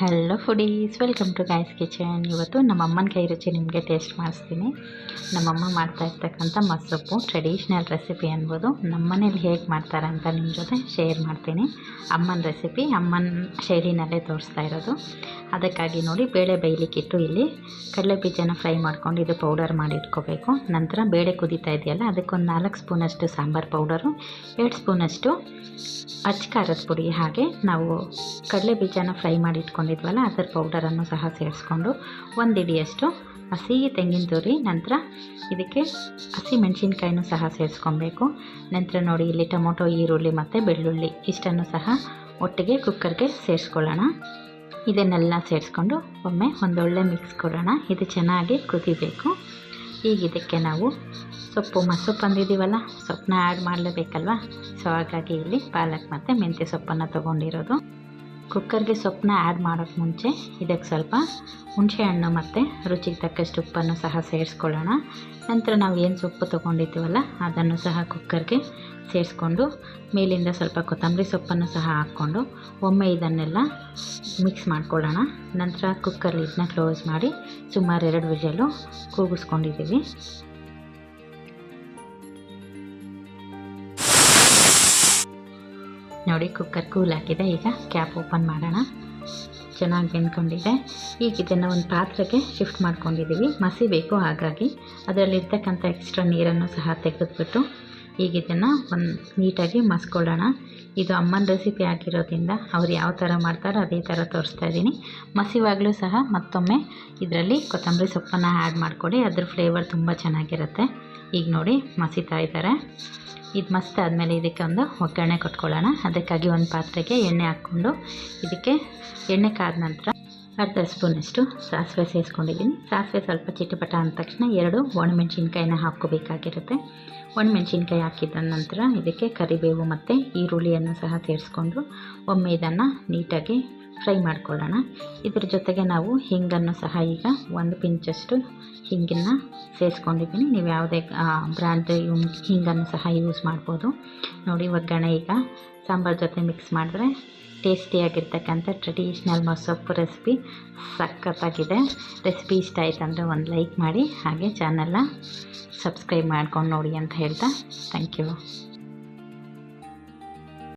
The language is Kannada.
Hello foodies welcome to guys kitchen ಇವತ್ತು ನಮ್ಮ ಅಮ್ಮನ ಕೈ ರುಚಿ ನಿಮಗೆ ಟೇಸ್ಟ್ ಮಾಡಿಸ್ತೀನಿ. ನಮ್ಮಮ್ಮ ಮಾಡ್ತಾ ಇರ್ತಕ್ಕಂಥ ಮೊಸಪ್ಪು ಟ್ರೆಡಿಷ್ನಲ್ ರೆಸಿಪಿ ಅನ್ಬೋದು. ನಮ್ಮ ಮನೇಲಿ ಹೇಗೆ ಮಾಡ್ತಾರೆ ಅಂತ ನಿಮ್ಮ ಜೊತೆ ಶೇರ್ ಮಾಡ್ತೀನಿ. ಅಮ್ಮನ ರೆಸಿಪಿ ಅಮ್ಮನ ಶೈಲಿನಲ್ಲೇ ತೋರಿಸ್ತಾ ಇರೋದು. ಅದಕ್ಕಾಗಿ ನೋಡಿ ಬೇಳೆ ಬೇಯಲಿಕ್ಕಿಟ್ಟು ಇಲ್ಲಿ. ಕಡಲೆ ಬೀಜನ ಫ್ರೈ ಮಾಡ್ಕೊಂಡು ಇದು ಪೌಡರ್ ಮಾಡಿ ಇಟ್ಕೋಬೇಕು. ನಂತರ ಬೇಳೆ ಕುದೀತಾ ಇದೆಯಲ್ಲ, ಅದಕ್ಕೊಂದು ನಾಲ್ಕು ಸ್ಪೂನಷ್ಟು ಸಾಂಬಾರು ಪೌಡರು, ಎರಡು ಸ್ಪೂನಷ್ಟು ಖಾರದ ಪುಡಿ, ಹಾಗೆ ನಾವು ಕಡಲೆ ಬೀಜನ ಫ್ರೈ ಮಾಡಿ ಇಟ್ಕೊಂಡಿದ್ವಲ್ಲ, ಅದರ ಪೌಡರನ್ನು ಸಹ ಸೇರಿಸ್ಕೊಂಡು ಒಂದು ಇಡಿಯಷ್ಟು ಹಸಿ ತೆಂಗಿನ ತುರಿ, ನಂತರ ಇದಕ್ಕೆ ಹಸಿ ಮೆಣಸಿನ್ಕಾಯಿನೂ ಸಹ ಸೇರಿಸ್ಕೊಬೇಕು. ನಂತರ ನೋಡಿ ಇಲ್ಲಿ ಟೊಮೊಟೊ, ಈರುಳ್ಳಿ ಮತ್ತು ಬೆಳ್ಳುಳ್ಳಿ, ಇಷ್ಟನ್ನು ಸಹ ಒಟ್ಟಿಗೆ ಕುಕ್ಕರ್ಗೆ ಸೇರಿಸ್ಕೊಳ್ಳೋಣ. ಇದನ್ನೆಲ್ಲ ಸೇರಿಸ್ಕೊಂಡು ಒಮ್ಮೆ ಒಂದೊಳ್ಳೆ ಮಿಕ್ಸ್ ಕೊಡೋಣ. ಇದು ಚೆನ್ನಾಗಿ ಕುದಿಬೇಕು. ಈಗ ಇದಕ್ಕೆ ನಾವು ಸೊಪ್ಪು ಮಸೊಪ್ಪು ಅಂದಿದ್ದೀವಲ್ಲ ಸೊಪ್ಪನ್ನ ಆ್ಯಡ್ ಮಾಡಲೇಬೇಕಲ್ವ? ಸೊ ಹಾಗಾಗಿ ಇಲ್ಲಿ ಪಾಲಕ್ ಮತ್ತು ಮೆಂತ್ಯ ಸೊಪ್ಪನ್ನು ತೊಗೊಂಡಿರೋದು. ಕುಕ್ಕರ್ಗೆ ಸೊಪ್ಪನ್ನ ಆ್ಯಡ್ ಮಾಡೋಕ್ಕೆ ಮುಂಚೆ ಇದಕ್ಕೆ ಸ್ವಲ್ಪ ಹುಣಸೆಹಣ್ಣು ಮತ್ತು ರುಚಿಗೆ ತಕ್ಕಷ್ಟು ಉಪ್ಪನ್ನು ಸಹ ಸೇರಿಸ್ಕೊಳ್ಳೋಣ. ನಂತರ ನಾವು ಏನು ಸೊಪ್ಪು ತೊಗೊಂಡಿದ್ದೀವಲ್ಲ, ಅದನ್ನು ಸಹ ಕುಕ್ಕರ್ಗೆ ಸೇರಿಸ್ಕೊಂಡು ಮೇಲಿಂದ ಸ್ವಲ್ಪ ಕೊತ್ತಂಬರಿ ಸೊಪ್ಪನ್ನು ಸಹ ಹಾಕ್ಕೊಂಡು ಒಮ್ಮೆ ಇದನ್ನೆಲ್ಲ ಮಿಕ್ಸ್ ಮಾಡ್ಕೊಳ್ಳೋಣ. ನಂತರ ಕುಕ್ಕರ್ ಇದನ್ನ ಕ್ಲೋಸ್ ಮಾಡಿ ಸುಮಾರು ಎರಡು ವಿಷಲು ಕೂಗಿಸ್ಕೊಂಡಿದ್ದೀವಿ. ನೋಡಿ ಕುಕ್ಕರ್ ಕೂಲ್ ಹಾಕಿದೆ ಈಗ ಕ್ಯಾಪ್ ಓಪನ್ ಮಾಡೋಣ. ಚೆನ್ನಾಗಿ ಬೆಂದ್ಕೊಂಡಿದೆ. ಈಗ ಇದನ್ನು ಒಂದು ಪಾತ್ರೆಗೆ ಶಿಫ್ಟ್ ಮಾಡ್ಕೊಂಡಿದ್ದೀವಿ ಮಸಿಬೇಕು ಹಾಗಾಗಿ. ಅದರಲ್ಲಿರ್ತಕ್ಕಂಥ ಎಕ್ಸ್ಟ್ರಾ ನೀರನ್ನು ಸಹ ತೆಗೆದುಬಿಟ್ಟು ಈಗ ಇದನ್ನು ಒಂದು ನೀಟಾಗಿ ಮಸ್ಕೊಳ್ಳೋಣ. ಇದು ಅಮ್ಮನ ರೆಸಿಪಿ ಆಗಿರೋದ್ರಿಂದ ಅವ್ರು ಯಾವ ಥರ ಮಾಡ್ತಾರೋ ಅದೇ ಥರ ತೋರಿಸ್ತಾ ಇದ್ದೀನಿ. ಮಸಿವಾಗಲೂ ಸಹ ಮತ್ತೊಮ್ಮೆ ಇದರಲ್ಲಿ ಕೊತ್ತಂಬರಿ ಸೊಪ್ಪನ್ನು ಆ್ಯಡ್ ಮಾಡಿಕೊಡಿ, ಅದ್ರ ಫ್ಲೇವರ್ ತುಂಬ ಚೆನ್ನಾಗಿರುತ್ತೆ. ಈಗ ನೋಡಿ ಮಸಿತಾ ಇದ್ದಾರೆ. ಇದು ಮಸ್ತ್ ಆದಮೇಲೆ ಇದಕ್ಕೆ ಒಂದು ಒಗ್ಗರಣೆ ಕೊಟ್ಕೊಳ್ಳೋಣ. ಅದಕ್ಕಾಗಿ ಒಂದು ಪಾತ್ರೆಗೆ ಎಣ್ಣೆ ಹಾಕ್ಕೊಂಡು ಇದಕ್ಕೆ ಎಣ್ಣೆ ಕಾದ ನಂತರ ಅರ್ಧ ಸ್ಪೂನಷ್ಟು ಸಾಸಿವೆ ಸೇರಿಸ್ಕೊಂಡಿದ್ದೀನಿ. ಸಾಸಿವೆ ಸ್ವಲ್ಪ ಚಿಟಪಟ ಅಂದ ತಕ್ಷಣ ಎರಡು ಒಣಮೆಣ್ಸಿನ್ಕಾಯಿನ ಹಾಕ್ಕೋಬೇಕಾಗಿರುತ್ತೆ. ಒಣಮೆಣ್ಸಿನ್ಕಾಯಿ ಹಾಕಿದ ನಂತರ ಇದಕ್ಕೆ ಕರಿಬೇವು ಮತ್ತು ಈರುಳ್ಳಿಯನ್ನು ಸಹ ಸೇರಿಸ್ಕೊಂಡು ಒಮ್ಮೆ ಇದನ್ನು ನೀಟಾಗಿ ಫ್ರೈ ಮಾಡ್ಕೊಳ್ಳೋಣ. ಇದ್ರ ಜೊತೆಗೆ ನಾವು ಹಿಂಗನ್ನು ಸಹ ಈಗ ಒಂದು ಪಿಂಚಷ್ಟು ಹಿಂಗನ್ನು ಸೇರಿಸ್ಕೊಂಡಿದ್ದೀನಿ. ನೀವು ಯಾವುದೇ ಬ್ರ್ಯಾಂಡ್ ಹಿಂಗನ್ನು ಸಹ ಯೂಸ್ ಮಾಡ್ಬೋದು. ನೋಡಿ ಒಗ್ಗರಣೆ ಈಗ ಸಾಂಬಾರು ಜೊತೆ ಮಿಕ್ಸ್ ಮಾಡಿದ್ರೆ ಟೇಸ್ಟಿಯಾಗಿರ್ತಕ್ಕಂಥ ಟ್ರೆಡಿಷ್ನಲ್ ಮೊಸೊಪ್ಪು ರೆಸಿಪಿ ಸಖತ್ತಾಗಿದೆ. ರೆಸಿಪಿ ಇಷ್ಟ ಆಯ್ತು ಅಂದರೆ ಒಂದು ಲೈಕ್ ಮಾಡಿ, ಹಾಗೆ ಚಾನಲ್ನ ಸಬ್ಸ್ಕ್ರೈಬ್ ಮಾಡ್ಕೊಂಡು ನೋಡಿ ಅಂತ ಹೇಳ್ತಾ ಥ್ಯಾಂಕ್ ಯು